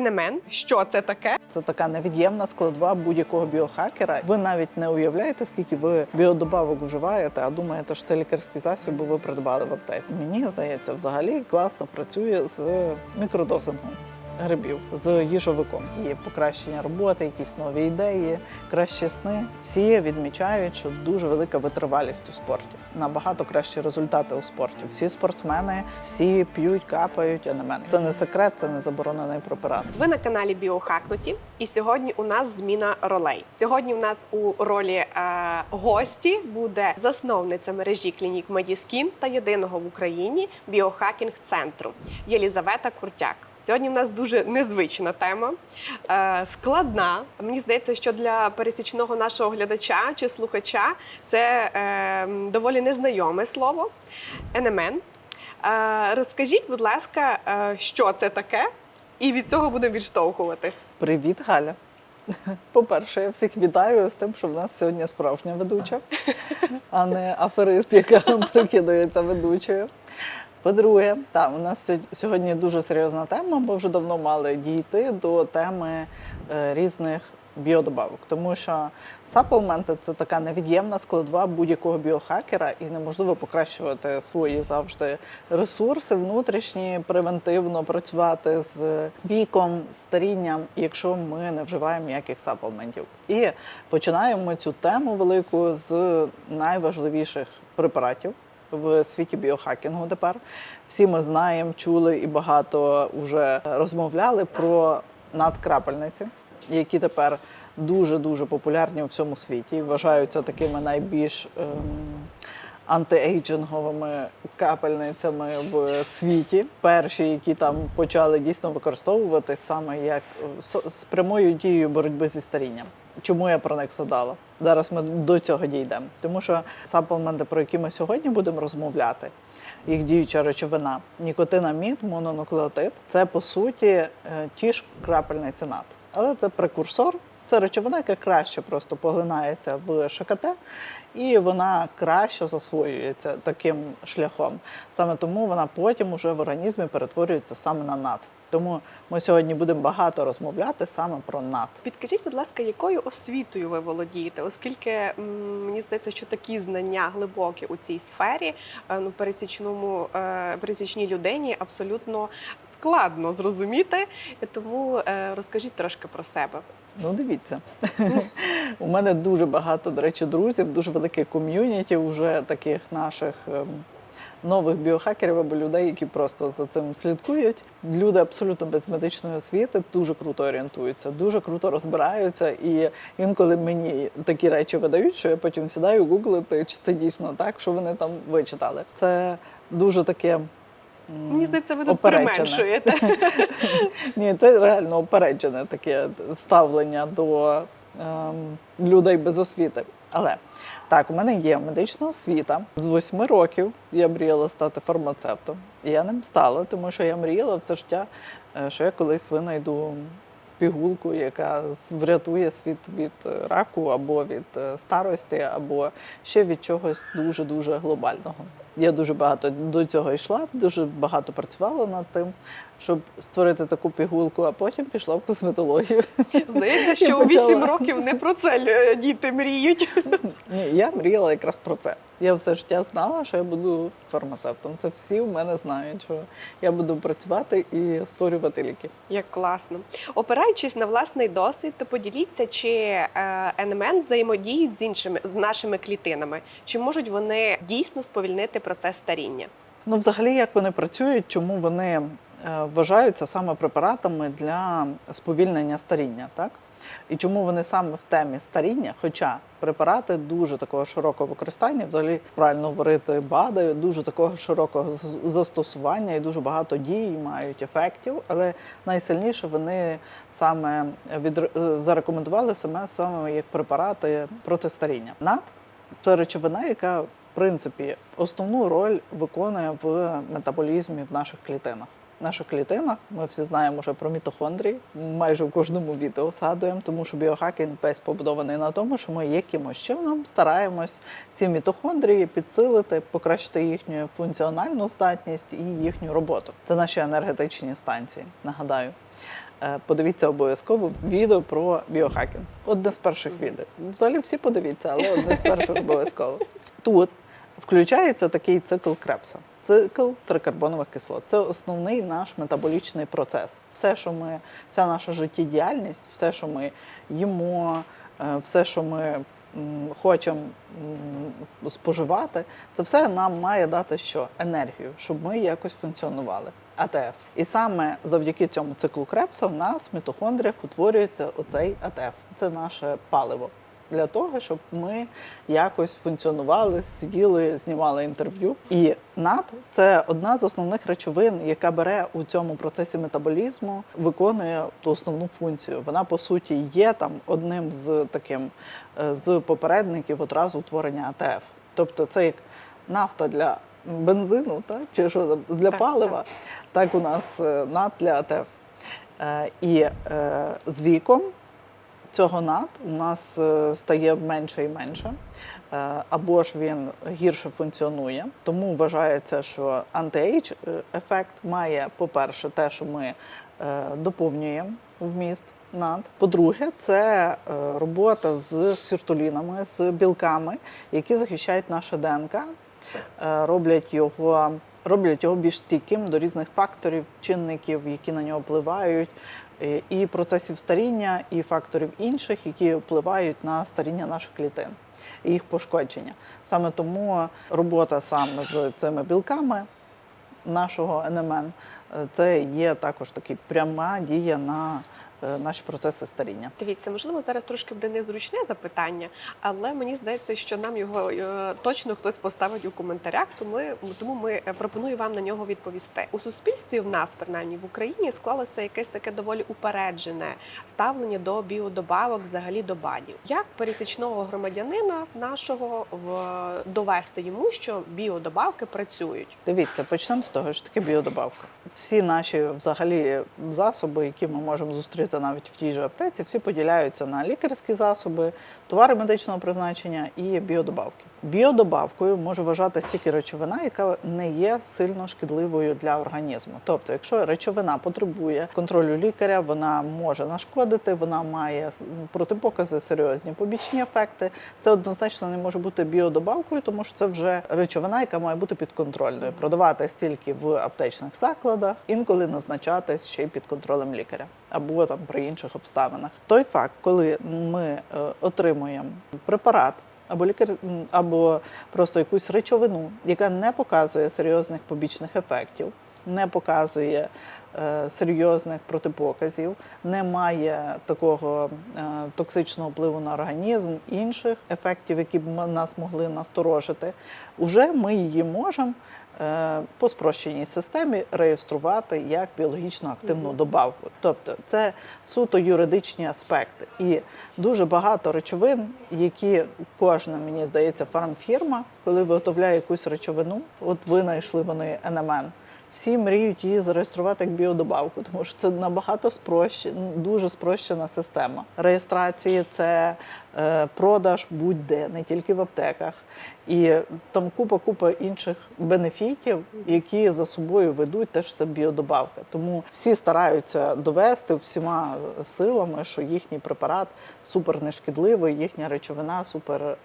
НМН. Що це таке? Це така невід'ємна складова будь-якого біохакера. Ви навіть не уявляєте, скільки ви біодобавок вживаєте, а думаєте, що це лікарський засіб, ви придбали в аптеці. Мені здається, взагалі класно працює з мікродосингом. Грибів з їжовиком і покращення роботи, якісь нові ідеї, кращі сни. Всі відмічають, що дуже велика витривалість у спорті. Набагато кращі результати у спорті. Всі спортсмени, всі п'ють, капають, а не мене. Це не секрет, це не заборонений препарат. Ви на каналі Біохакнуті, і сьогодні у нас зміна ролей. Сьогодні у нас у ролі е, гості буде засновниця мережі клінік Медіскін та єдиного в Україні біохакінг центру Єлізавета Куртяк. Сьогодні в нас дуже незвична тема, е, складна. Мені здається, що для пересічного нашого глядача чи слухача це е, доволі незнайоме слово НМН. Е, розкажіть, будь ласка, що це таке, і від цього будемо відштовхуватись. Привіт, Галя. По-перше, я всіх вітаю з тим, що в нас сьогодні справжня ведуча, а не аферист, яка прикидається ведучою. По-друге, так, у нас сьо- сьогодні дуже серйозна тема, бо вже давно мали дійти до теми е, різних біодобавок, тому що саплементи це така невід'ємна складова будь-якого біохакера, і неможливо покращувати свої завжди ресурси внутрішні, превентивно працювати з віком, старінням, якщо ми не вживаємо ніяких саплементів. І починаємо цю тему велику з найважливіших препаратів в світі біохакінгу тепер. Всі ми знаємо, чули і багато вже розмовляли про надкрапельниці, які тепер дуже-дуже популярні у всьому світі і вважаються такими найбільш ем, антиейджинговими капельницями в світі. Перші, які там почали дійсно використовувати саме як е, з прямою дією боротьби зі старінням. Чому я про них згадала? Зараз ми до цього дійдемо. Тому що саплементи, про які ми сьогодні будемо розмовляти, їх діюча речовина, нікотинамід, мононуклеотид це по суті е, ті ж крапельниці нат. Але це прекурсор, це речовина, яка краще просто поглинається в ШКТ, і вона краще засвоюється таким шляхом. Саме тому вона потім уже в організмі перетворюється саме на нат. Тому ми сьогодні будемо багато розмовляти саме про нат. Підкажіть, будь ласка, якою освітою ви володієте, оскільки мені здається, що такі знання глибокі у цій сфері е, ну, пересічному е, пересічній людині абсолютно складно зрозуміти. Тому е, розкажіть трошки про себе. Ну, дивіться. У мене дуже багато, до речі, друзів, дуже велике ком'юніті вже таких наших ем, нових біохакерів або людей, які просто за цим слідкують. Люди абсолютно без медичної освіти дуже круто орієнтуються, дуже круто розбираються. І інколи мені такі речі видають, що я потім сідаю гуглити, чи це дійсно так, що вони там вичитали. Це дуже таке. Мені здається, ви тут применшуєте. Ні, це реально опереджене таке ставлення до ем, людей без освіти. Але так, у мене є медична освіта. З восьми років я мріяла стати фармацевтом. І я ним стала, тому що я мріяла все життя, е, що я колись винайду пігулку, яка врятує світ від е, раку або від е, старості, або ще від чогось дуже дуже глобального. Я дуже багато до цього йшла, дуже багато працювала над тим, щоб створити таку пігулку, а потім пішла в косметологію. Здається, що у почала. 8 років не про це е, діти мріють. Ні, я мріяла якраз про це. Я все життя знала, що я буду фармацевтом. Це всі в мене знають, що я буду працювати і створювати ліки. Як класно. Опираючись на власний досвід, то поділіться, чи е, НМН взаємодіють з іншими з нашими клітинами, чи можуть вони дійсно сповільнити процес старіння? Ну, взагалі, як вони працюють, чому вони е, вважаються саме препаратами для сповільнення старіння, так? І чому вони саме в темі старіння, хоча препарати дуже такого широкого використання, взагалі правильно говорити, БАДи, дуже такого широкого застосування і дуже багато дій мають ефектів, але найсильніше вони саме відр- е, зарекомендували саме саме як препарати проти старіння. НАД це речовина, яка принципі основну роль виконує в метаболізмі в наших клітинах. В наших клітинах ми всі знаємо вже про мітохондрії. Майже в кожному відео згадуємо, тому що біохакінг весь побудований на тому, що ми якимось чином стараємось ці мітохондрії підсилити, покращити їхню функціональну здатність і їхню роботу. Це наші енергетичні станції. Нагадаю. Е, Подивіться обов'язково відео про біохакінг. Одне з перших відео. Взагалі всі подивіться, але одне з перших обов'язково. Тут включається такий цикл Крепса. Цикл трикарбонових кислот. Це основний наш метаболічний процес. Все, що ми, вся наша життєдіяльність, все, що ми їмо, е, все, що ми хочемо споживати, це все нам має дати що? Енергію, щоб ми якось функціонували. АТФ. І саме завдяки цьому циклу Крепса в нас в мітохондріях утворюється оцей АТФ. Це наше паливо. Для того, щоб ми якось функціонували, сиділи, знімали інтерв'ю. І НАД це одна з основних речовин, яка бере у цьому процесі метаболізму, виконує ту основну функцію. Вона по суті є там одним з таким е, з попередників одразу утворення АТФ. Тобто це як нафта для бензину, так? чи що для Так, палива, так. у нас е, НАД для АТФ. Е, І з віком цього над у нас е, стає менше і менше, е, або ж він гірше функціонує. Тому вважається, що антиейдж е, ефект має, по-перше, те, що ми доповнюємо вміст над. По-друге, це робота з сіртолінами, з білками, які захищають наше ДНК, роблять його. Роблять його більш стійким до різних факторів, чинників, які на нього впливають, е, і процесів старіння, і факторів інших, які впливають на старіння наших клітин і їх пошкодження. Саме тому робота саме з цими білками нашого НМН е, це є також таки пряма дія на наші процеси старіння. Дивіться, можливо, зараз трошки буде незручне запитання, але мені здається, що нам його е, точно хтось поставить у коментарях. Тому ми, тому ми е, пропоную вам на нього відповісти. У суспільстві в нас, принаймні в Україні, склалося якесь таке доволі упереджене ставлення до біодобавок, взагалі до БАДів. Як пересічного громадянина нашого в довести йому, що біодобавки працюють? Дивіться, почнемо з того, що таке біодобавка. Всі наші взагалі засоби, які ми можемо зустріти навіть в тій же аптеці, всі поділяються на лікарські засоби, товари медичного призначення і біодобавки. Біодобавкою може вважатися тільки речовина, яка не є сильно шкідливою для організму. Тобто, якщо речовина потребує контролю лікаря, вона може нашкодити, вона має протипокази, серйозні побічні ефекти. Це однозначно не може бути біодобавкою, тому що це вже речовина, яка має бути підконтрольною, продаватись тільки в аптечних закладах, інколи назначатись ще й під контролем лікаря або там при інших обставинах. Той факт, коли ми е, отримуємо препарат. Або лікар, або просто якусь речовину, яка не показує серйозних побічних ефектів, не показує е, серйозних протипоказів, не має такого е, токсичного впливу на організм, інших ефектів, які б нас могли насторожити, уже ми її можемо по спрощеній системі реєструвати як біологічно активну добавку. Тобто це суто юридичні аспекти. І дуже багато речовин, які кожна, мені здається, фармфірма, коли виготовляє якусь речовину, от винайшли вони НМН. Всі мріють її зареєструвати як біодобавку, тому що це набагато спрощена, дуже спрощена система. Реєстрації це е, продаж будь-де, не тільки в аптеках. І там купа-купа інших бенефітів, які за собою ведуть те, що це біодобавка. Тому всі стараються довести всіма силами, що їхній препарат супер нешкідливий, їхня речовина супер е,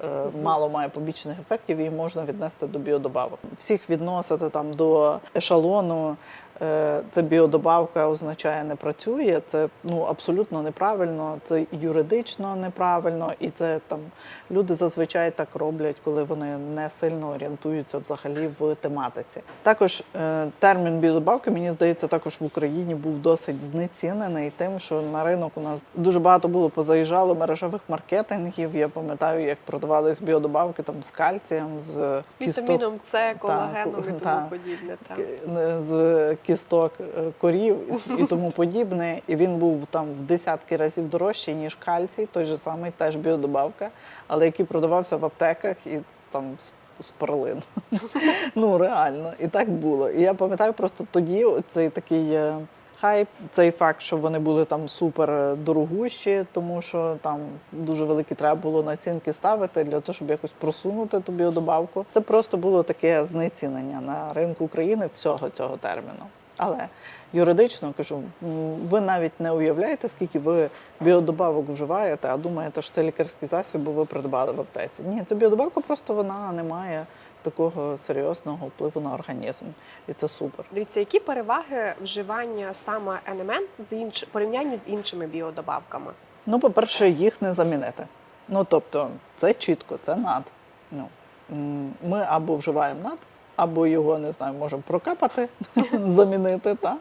мало має побічних ефектів, і можна віднести до біодобавок. Всіх відносити там до ешалону. Е, Це біодобавка означає не працює. Це ну абсолютно неправильно, це юридично неправильно, і це там люди зазвичай так роблять, коли вони не сильно орієнтуються взагалі в тематиці. Також е, термін біодобавки, мені здається, також в Україні був досить знецінений тим, що на ринок у нас дуже багато було позаїжджало мережевих маркетингів. Я пам'ятаю, як продавались біодобавки там з кальцієм, з Вітаміном С, колагеном і тому так. подібне. Так. З кісток е, корів і тому подібне. І він був там в десятки разів дорожчий, ніж кальцій, той же самий теж біодобавка, але який продавався в аптеках і там з, перлин. ну реально, і так було. І я пам'ятаю просто тоді цей такий. Е, Хайп, цей факт, що вони були там супер дорогущі, тому що там дуже великі треба було націнки ставити для того, щоб якось просунути ту біодобавку. Це просто було таке знецінення на ринку України всього цього терміну. Але юридично кажу, ви навіть не уявляєте, скільки ви біодобавок вживаєте, а думаєте, що це лікарський засіб, бо ви придбали в аптеці. Ні, це біодобавка, просто вона не має такого серйозного впливу на організм. І це супер. Дивіться, які переваги вживання саме НМН з інш... порівнянні з іншими біодобавками? Ну, по-перше, їх не замінити. Ну, тобто, це чітко, це над. Ну, ми або вживаємо над, або його не знаю, можемо прокапати, замінити, та?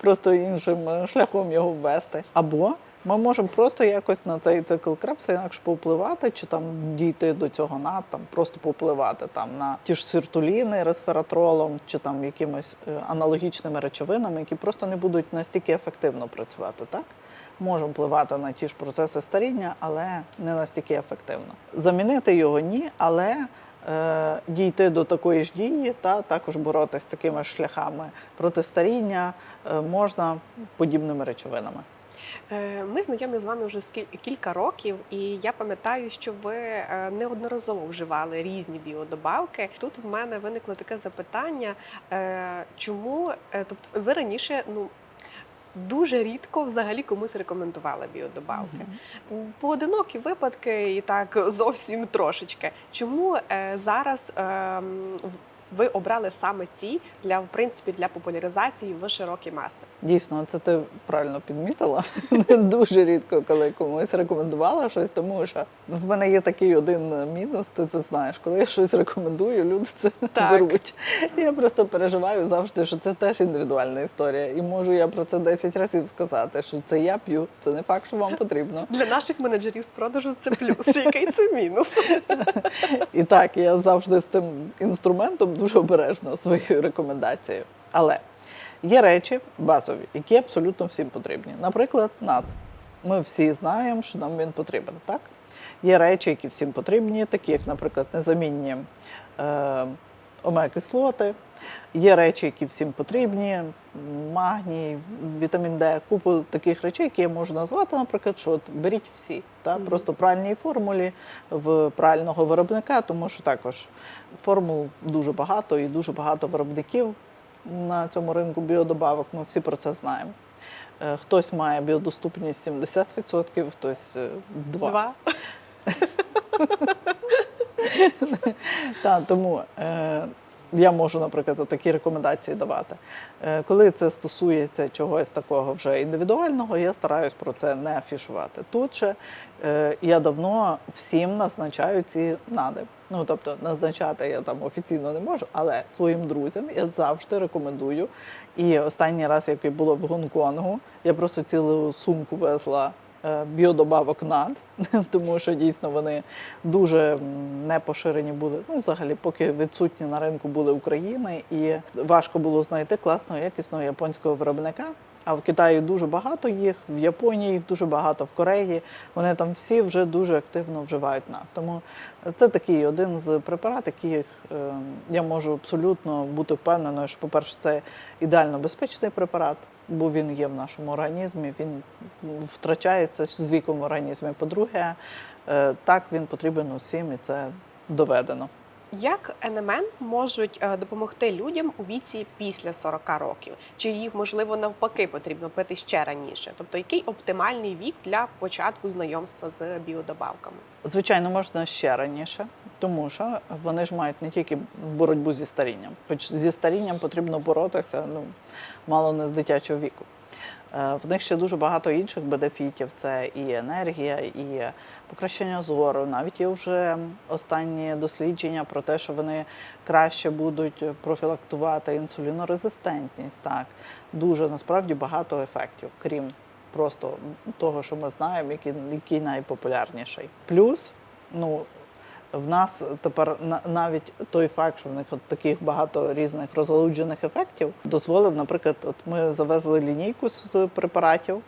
просто іншим е, шляхом його ввести. Або ми можемо просто якось на цей цикл Крепса інакше повпливати, чи там дійти до цього над, там просто повпливати там на ті ж сиртуліни ресвератролом, чи там якимось е, аналогічними речовинами, які просто не будуть настільки ефективно працювати, так? Можемо впливати на ті ж процеси старіння, але не настільки ефективно. Замінити його ні, але е, дійти до такої ж дії та також боротися з такими шляхами протистаріння е, можна подібними речовинами. Е, Ми знайомі з вами вже кілька років, і я пам'ятаю, що ви е, неодноразово вживали різні біодобавки. Тут в мене виникло таке запитання, е, чому е, тобто ви раніше ну. Дуже рідко взагалі комусь рекомендували біодобавки. Поодинокі випадки і так зовсім трошечки. Чому е, зараз ем, ви обрали саме ці для в принципі для популяризації в широкі маси? Дійсно, це ти правильно підмітила. Дуже рідко, коли комусь рекомендувала щось, тому що в мене є такий один мінус. Ти це знаєш. Коли я щось рекомендую, люди це Так. беруть. Я просто переживаю завжди, що це теж індивідуальна історія. І можу я про це 10 разів сказати, що це я п'ю, це не факт, що вам потрібно. Для наших менеджерів з продажу це плюс, який це мінус. І так, я завжди з цим інструментом дуже обережна своєю рекомендацією. Але є речі базові, які абсолютно всім потрібні. Наприклад, над. Ми всі знаємо, що нам він потрібен, так? Є речі, які всім потрібні, такі як, наприклад, незамінні е, омега-кислоти. Є речі, які всім потрібні, магній, вітамін Д, купу таких речей, які я можу назвати, наприклад, що от беріть всі, та? Мгм. просто в правильній формулі в правильного виробника, тому що також формул дуже багато і дуже багато виробників на цьому ринку біодобавок. Ми всі про це знаємо. Е, Хтось має біодоступність 70%, хтось е, 2%. Два. Та, тому е, я можу, наприклад, такі рекомендації давати. Е, коли це стосується чогось такого вже індивідуального, я стараюсь про це не афішувати. Тут же е, я давно всім назначаю ці нади. Ну тобто назначати я там офіційно не можу, але своїм друзям я завжди рекомендую. І останній раз, як було в Гонконгу, я просто цілу сумку везла біодобавок над, тому що дійсно вони дуже не поширені були. Ну, взагалі, поки відсутні на ринку були України, і важко було знайти класного якісного японського виробника. А в Китаї дуже багато їх, в Японії їх дуже багато, в Кореї. Вони там всі вже дуже активно вживають над. Тому це такий один з препаратів, яких е, я можу абсолютно бути впевненою, що, по-перше, це ідеально безпечний препарат, бо він є в нашому організмі, він втрачається з віком в організмі. По-друге, е, так він потрібен усім, і це доведено. Як НМН можуть е, допомогти людям у віці після 40 років? Чи їх можливо навпаки потрібно пити ще раніше? Тобто, який оптимальний вік для початку знайомства з біодобавками? Звичайно, можна ще раніше, тому що вони ж мають не тільки боротьбу зі старінням, хоч зі старінням потрібно боротися ну, мало не з дитячого віку. Е, В них ще дуже багато інших бенефітів. Це і енергія, і покращення зору. Навіть є вже останні дослідження про те, що вони краще будуть профілактувати інсулінорезистентність. Так, дуже насправді багато ефектів, крім просто того, що ми знаємо, який, який найпопулярніший. Плюс, ну. В нас тепер на- навіть той факт, що в них от таких багато різних розгалуджених ефектів, дозволив, наприклад, от ми завезли лінійку з препаратів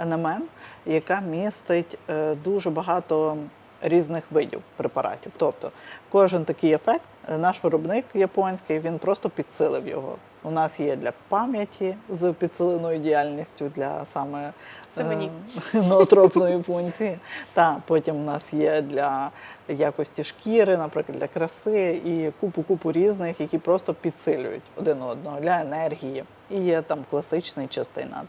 НМН, яка містить е, дуже багато різних видів препаратів. Тобто кожен такий ефект, е, наш виробник японський, він просто підсилив його. У нас є для пам'яті з підсиленою діяльністю для саме Це мені. е, ноотропної функції. Та потім у нас є для якості шкіри, наприклад, для краси і купу-купу різних, які просто підсилюють один одного для енергії. І є там класичний чистий над.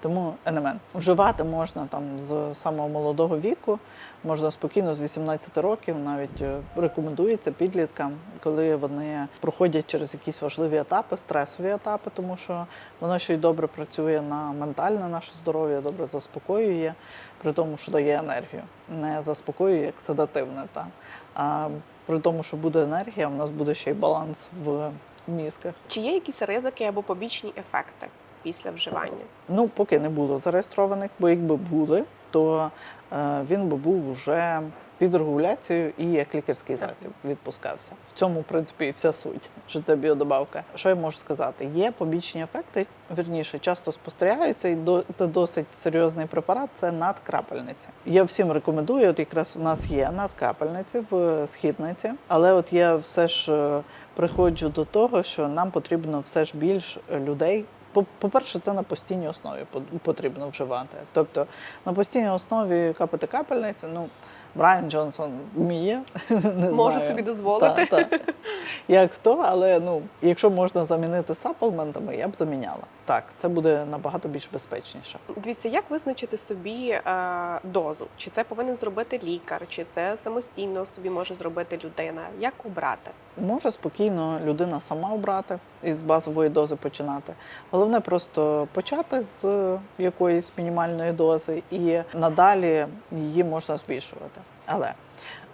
Тому НМН вживати можна там з самого молодого віку, можна спокійно з 18 років, навіть е, рекомендується підліткам, коли вони проходять через якісь важливі етапи, стресові етапи, тому що воно ще й добре працює на ментальне наше здоров'я, добре заспокоює, при тому, що дає енергію. Не заспокоює як седативне, та а при тому, що буде енергія, у нас буде ще й баланс в мізках. Чи є якісь ризики або побічні ефекти після вживання? Ну, поки не було зареєстрованих, бо якби були, то е, він би був вже під регуляцією і як лікарський засіб відпускався. В цьому, в принципі, і вся суть, що це біодобавка. Що я можу сказати? Є побічні ефекти, вірніше, часто спостерігаються, і до це досить серйозний препарат. Це надкрапельниця. Я всім рекомендую. От якраз у нас є надкапельниці в східниці, але от я все ж е, приходжу до того, що нам потрібно все ж більш людей. По- По-перше, це на постійній основі потрібно вживати. Тобто на постійній основі капати капельниці, ну, Брайан Джонсон вміє. Не знаю. собі дозволити. Та, та. Як хто, але ну, якщо можна замінити саплментами, я б заміняла. Так, це буде набагато більш безпечніше. Дивіться, як визначити собі е, дозу? Чи це повинен зробити лікар, чи це самостійно собі може зробити людина? Як обрати? Може спокійно людина сама обрати і з базової дози починати. Головне просто почати з якоїсь мінімальної дози і надалі її можна збільшувати. Але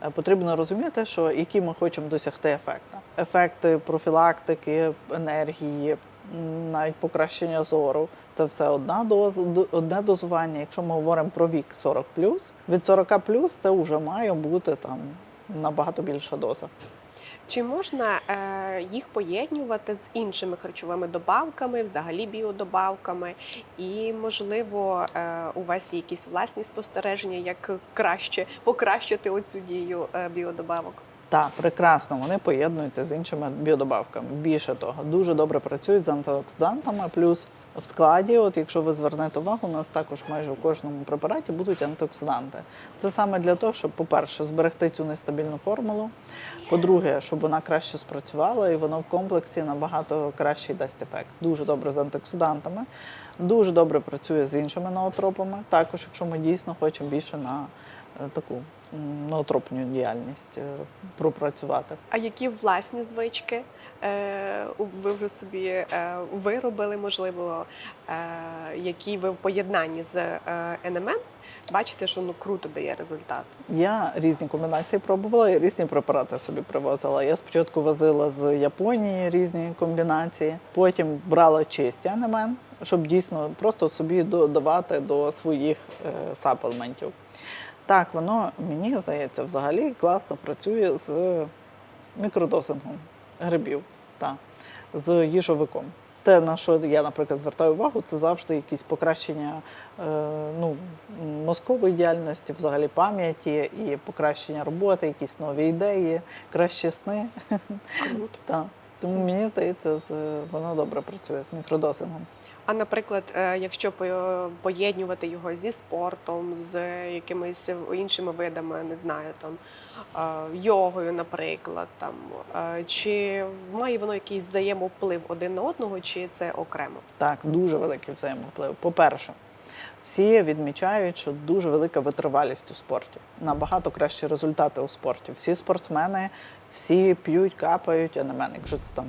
е, потрібно розуміти, що які ми хочемо досягти ефекти. Ефекти профілактики, енергії, навіть покращення зору. Це все одна доза, одне дозування. Якщо ми говоримо про вік 40 від 40 це вже має бути там набагато більша доза. Чи можна е, їх поєднувати з іншими харчовими добавками, взагалі біодобавками? І, можливо, е, у вас є якісь власні спостереження, як краще покращити оцю дію е, біодобавок? Так, прекрасно, вони поєднуються з іншими біодобавками. Більше того, дуже добре працюють з антиоксидантами. Плюс в складі, от якщо ви звернете увагу, у нас також майже у кожному препараті будуть антиоксиданти. Це саме для того, щоб, по-перше, зберегти цю нестабільну формулу. По-друге, щоб вона краще спрацювала і воно в комплексі набагато кращий дасть ефект. Дуже добре з антиоксидантами, дуже добре працює з іншими ноотропами. Також, якщо ми дійсно хочемо більше на е, таку м, ноотропну діяльність е, пропрацювати. А які власні звички е, ви вже собі е, виробили, можливо, які ви в поєднанні з НМН бачите, що ну круто дає результат? Я різні комбінації пробувала, і різні препарати собі привозила. Я спочатку возила з Японії різні комбінації, потім брала чисті анемен, щоб дійсно просто собі додавати до своїх е, саплментів. Так, воно мені здається взагалі класно працює з мікродосингом грибів та з їжовиком. Те, на що я, наприклад, звертаю увагу, це завжди якісь покращення е, ну, мозкової діяльності, взагалі пам'яті і покращення роботи, якісь нові ідеї, кращі сни. Круто. Тому мені здається, з, воно добре працює з мікродосингом. А наприклад, е, якщо по- поєднувати його зі спортом, з якимись іншими видами, не знаю, там е, йогою, наприклад, там е, чи має воно якийсь взаємовплив один на одного, чи це окремо? Так, дуже великий взаємовплив. По-перше, всі відмічають, що дуже велика витривалість у спорті. Набагато кращі результати у спорті. Всі спортсмени, всі п'ють, капають, а не мене, якщо це там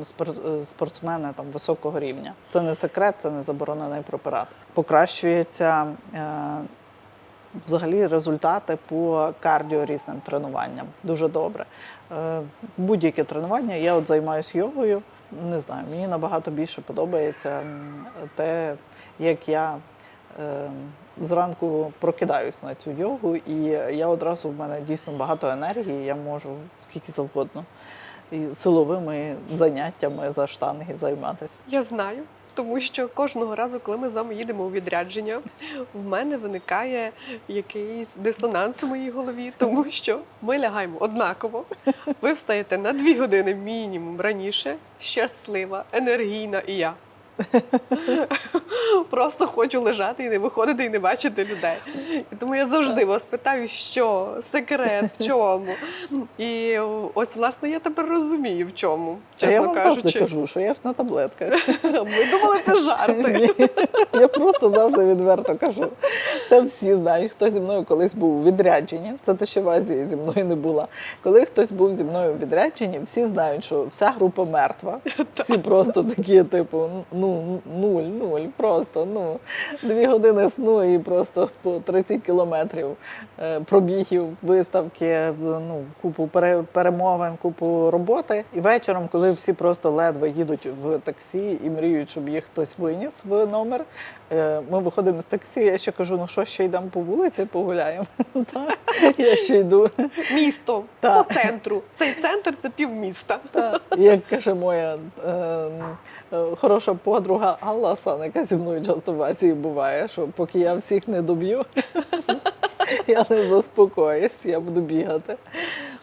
е, спортсмени там високого рівня. Це не секрет, це не заборонений препарат. Покращується. Е- Взагалі результати по кардіо різним тренуванням дуже добре. Е, Будь-яке тренування, я от займаюся йогою. Не знаю, мені набагато більше подобається те, як я е, зранку прокидаюсь на цю йогу, і я одразу в мене дійсно багато енергії, я можу скільки завгодно і силовими заняттями за штанги займатися. Я знаю. тому що кожного разу, коли ми з вами їдемо у відрядження, в мене виникає якийсь дисонанс у моїй голові, тому що ми лягаємо однаково. Ви встаєте на дві години мінімум раніше, щаслива, енергійна і я. Просто хочу лежати і не виходити і не бачити людей. І тому я завжди вас питаю, що секрет, в чому. І ось, власне, я тепер розумію, в чому, чесно я вам завжди кажу, що я ж на таблетках. Ми думали, це жарти. Ні, Я просто завжди відверто кажу. Це всі знають. Хто зі мною колись був у відрядженні, це ти ще в Азії зі мною не була. Коли хтось був зі мною у відрядженні, всі знають, що вся група мертва. Всі просто такі, типу, ну нуль, нуль, просто ну дві години сну і просто по 30 кілометрів е, пробігів, виставки, ну купу пере- перемовин, купу роботи. І вечором, коли всі просто ледве їдуть в таксі і мріють, щоб їх хтось виніс в номер. Е, Ми виходимо з таксі. Я ще кажу: ну що ще йдемо по вулиці, погуляємо. Я ще йду. Місто по центру. Цей центр це півміста. Як каже моя е, е, хороша подруга Алла Сан, яка зі мною часто в Азії буває, що поки я всіх не доб'ю, я не заспокоюсь, я буду бігати.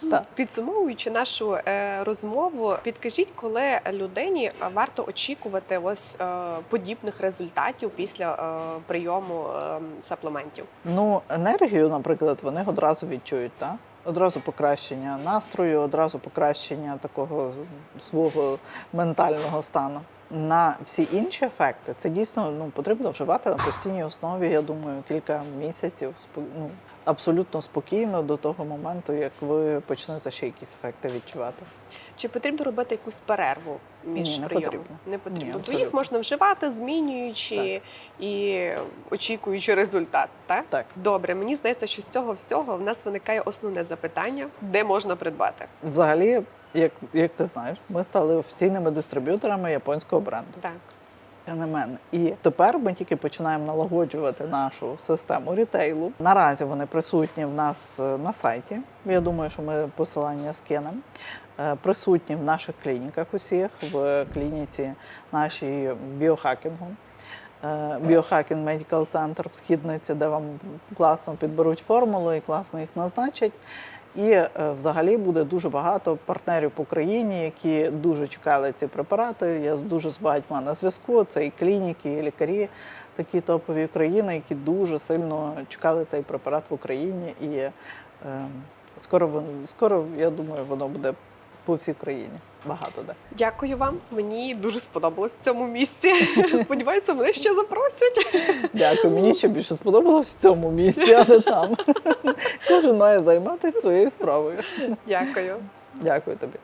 Так. Підсумовуючи нашу е, розмову, підкажіть, коли людині варто очікувати ось е, подібних результатів після е, прийому е, саплементів? Ну, енергію, наприклад, вони одразу відчують, так? Одразу покращення настрою, одразу покращення такого свого ментального стану. На всі інші ефекти це дійсно ну, потрібно вживати на постійній основі, я думаю, кілька місяців ну, абсолютно спокійно до того моменту, як ви почнете ще якісь ефекти відчувати. Чи потрібно робити якусь перерву між Ні, не прийомом? потрібно. Не потрібно. Тобто їх можна вживати, змінюючи і очікуючи результат. Так? Так. Добре, мені здається, що з цього всього в нас виникає основне запитання, де можна придбати. Взагалі, як, як ти знаєш, ми стали офіційними дистриб'юторами японського бренду. Так. NMN. І тепер ми тільки починаємо налагоджувати нашу систему рітейлу. Наразі вони присутні в нас е, на сайті. Я думаю, що ми посилання скинемо. Е, Присутні в наших клініках усіх, в клініці нашій біохакінгу. Біохакінг Медикал Центр в східниці, де вам класно підберуть формулу і класно їх назначать. І е, взагалі буде дуже багато партнерів по країні, які дуже чекали ці препарати. Я дуже з багатьма на зв'язку. Це і клініки, і лікарі, такі топові країни, які дуже сильно чекали цей препарат в Україні. І е, скоро скоро, я думаю, воно буде по всій країні. Багато де. Дякую вам. Мені дуже сподобалось в цьому місці. Сподіваюся, мене ще запросять. Дякую. Мені ще більше сподобалось в цьому місці, а не там. Кожен має займатися своєю справою. Дякую. Дякую тобі.